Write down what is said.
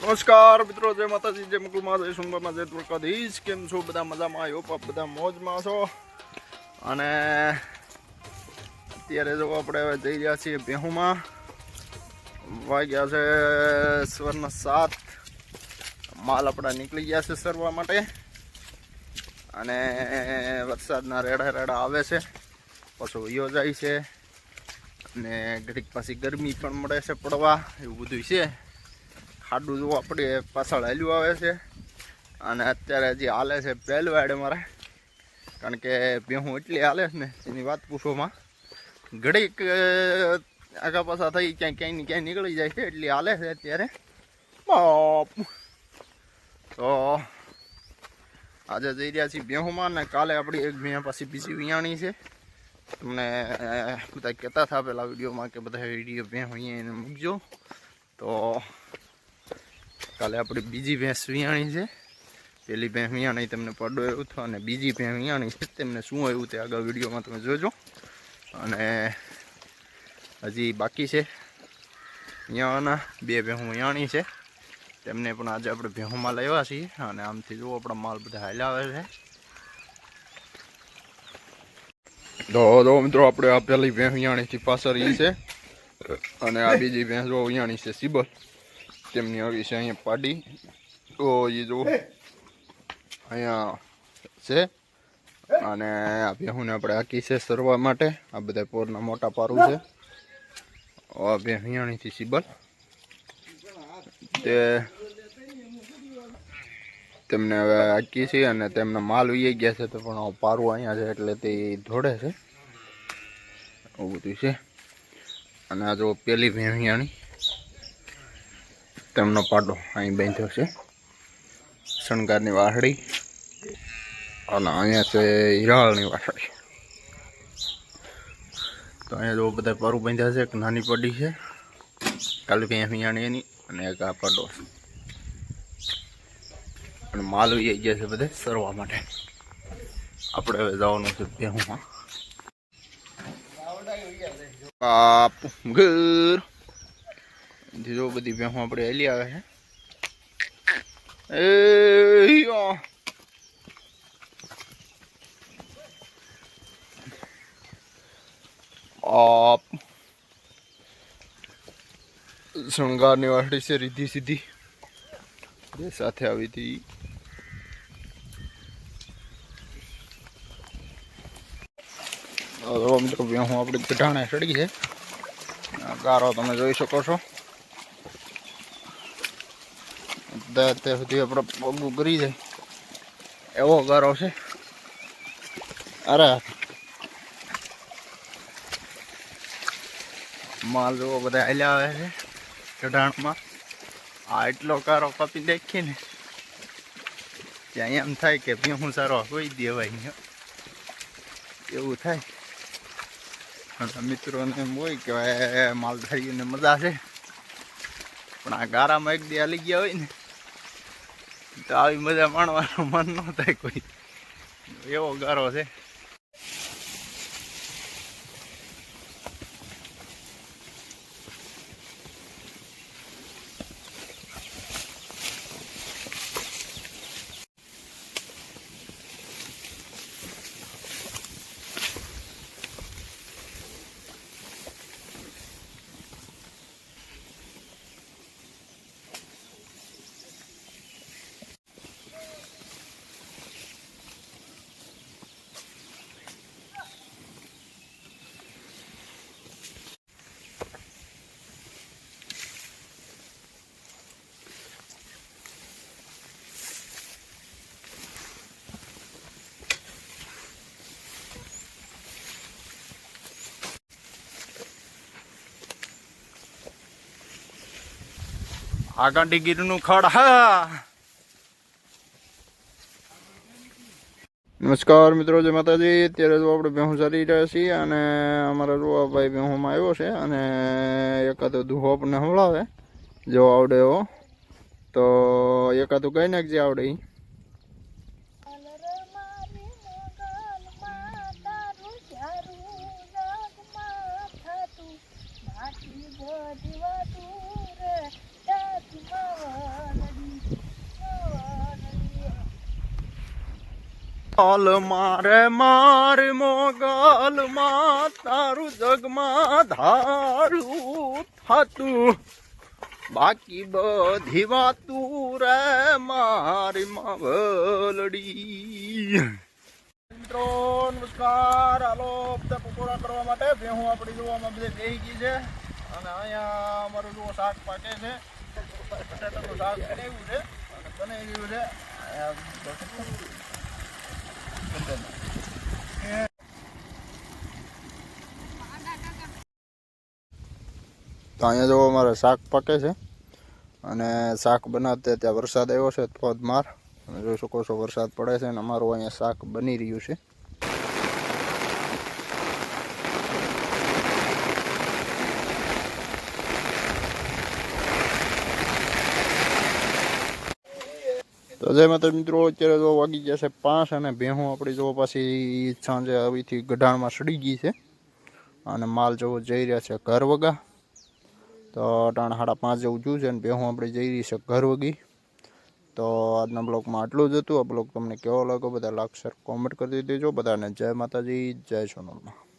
નમસ્કાર મિત્રો, જય માતાજી, જય મુકુલમાં જય સુંદરમાં જય દ્વારકાધીશ. કેમ છો બધા મજામાં? આવ્યો આપ બધા મોજમાં છો. અને અત્યારે જો આપણે હવે જઈ રહ્યા છીએ બેહુમાં. વાગ્યા છે સવારના સાત. માલ આપણા નીકળી ગયા છે સરવા માટે. અને વરસાદના રેડા રેડા આવે છે. પાછો વયો જાય છે. અને ઘડીક પાછી ગરમી પણ મળે છે પડવા. એવું બધું છે. ખાડું જો આપણે પાછળ હાલ્યું આવે છે. અને અત્યારે હજી હાલે છે પહેલું એડ મારે કારણ કે ભેહું એટલી હાલે છે ને, એની વાત પૂછવામાં ઘડીક આગા પાછા થઈ ક્યાંય ક્યાંય ક્યાંય નીકળી જાય છે, એટલી હાલે છે અત્યારે. તો આજે જઈ રહ્યા છીએ બેહુમાં ને કાલે આપણી એક ભેં પાછી બીજી વિયાણી છે. તમને બધા કહેતા હતા પેલા વિડીયોમાં કે બધા વીડિયો ભેં અહીંયા એને મૂકજો. તો કાલે આપણી બીજી ભેંસ વિયાણી છે. પેલી ભેંસ વિયાણી તમને પડો એવું થયો અને બીજી ભેંસ વિયાણી છે. તેમને શું આવ્યું તે આગળ વિડીયોમાં તમે જોજો. અને હજી બાકી છે. વિયાવાના બે ભેહું વિયાણી છે. તેમને પણ આજે આપણે ભેહુંમાં લાવ્યા છીએ. અને આમથી જુઓ આપણા માલ બધા હાલ્યા છે. તો મિત્રો, આપણે આ પેલી ભેંસ વિયાણીથી પાછળ છે. અને આ બીજી ભેંસ જો વિયાણી છે સિબલ. તેમની આવી છે અહીંયા પાડી. તો એ જો અહીંયા છે. અને આ ભેહુંને આપણે આકી છે સરવા માટે. આ બધા પોરના મોટા પારું છે. આ બે હિયાણીથી સિબલ. તે તેમને હવે આકી છે અને તેમના માલ ઉઈ ગયા છે તો પણ પારું અહીંયા છે એટલે તે ધોડે છે. એવું બધું છે. અને આ જો પેલી ભેહિયાણી તેમનો પાડો અહીં બાંધ્યો છે. શણગારની વાહડી અને અહીંયા છે હિરાળની વાસળી તો અહીંયા જો બધા પારું બાંધ્યા છે, એક નાની પડી છે. કાલે ભેહિયાણી એની અને એક આ પાડો અને માલ આવી ગયા છે બધે સરવા માટે. આપણે હવે જવાનું છે ભેહુમાં. આપ ઘર. અહીંથી જો બધી ભેહું આપણે હેલી આવે છે. એ આપ. શણગારની વાસળી છે રીધી સીધી. સાથે આવી હતી. મિત્રો આપણી ગઢાણે ચડી છે. ગારો તમે જોઈ શકો છો બધા અત્યાર સુધી આપણે પગું કરી જાય એવો ગારો છે. અરે. માલ જોવો બધા હાલ્યા આવે છે. ચઢાણમાં. આ એટલો કારો કાપી દેખીએ ને. ત્યાં એમ થાય કે ભીહું સારો કોઈ દેવાય એવું થાય. મિત્રોને એમ હોય કે માલધારીઓને મજા છે. પણ આ ગારામાં એક દી હાલી ગયા હોય ને. તો આવી મજા માણવાનું મન ન થાય કોઈ. એવો ગારો છે. આ ગાંડી ગીરનું ખડ, હા. નમસ્કાર મિત્રો, જય માતાજી. અત્યારે જો આપણે ભેહું ચાલી રહ્યા છીએ અને અમારા રૂવાભાઈ ભેહુંમાં આવ્યો છે અને એકાદો દુહો આપણને સંભળાવે જો આવડે એવો. તો એકાદું કઈ નાખજે આવડે ઈ અલર મારી મોગલમાં તારું ચારું જગમાં થતું માટી બધી વધુ રે જગમાં હાલ મારે મારે મોગલ માં તારું જગમાં ધારું થતું. બાકી બધી વાતું રે મારી માવલડી. મિત્રો નમસ્કાર. હાલો, બધા પકોડા કરવા માટે. ભેહું આપણી જોવામાં બધે બેહી ગઈ છે. અને અહીંયા અમારું જુઓ, શાક પાકે છે. બટાટાનું શાક બનાવ્યું છે. અને બનાવી ગયું છે. તો અહીંયા જો અમારે શાક પાકે છે. અને શાક બનાવતે ત્યાં વરસાદ આવ્યો છે ધોધમાર તમે જોઈ શકો છો વરસાદ પડે છે અને અમારું અહીંયા શાક બની રહ્યું છે. તો જય માતા મિત્રો અત્યારે જો વાગી ગયા છે પાંચ અને ભેહું આપણી જો પાછી સાંજે આવીથી ગઢાણમાં સડી ગઈ છે. અને માલ જવો જઈ રહ્યા છે ઘર વગા. તો ટાણ સાડા પાંચ જેવું જોયું છે અને ભેહું આપણે જઈ રહી છે ઘર વગી. તો આજના બ્લોગમાં આટલું જ હતું. આ બ્લોગ તમને કેવો લાગ્યો બધા લાખ કોમેન્ટ કરી દેજો. બધાને જય માતાજી, જય સોનલમાં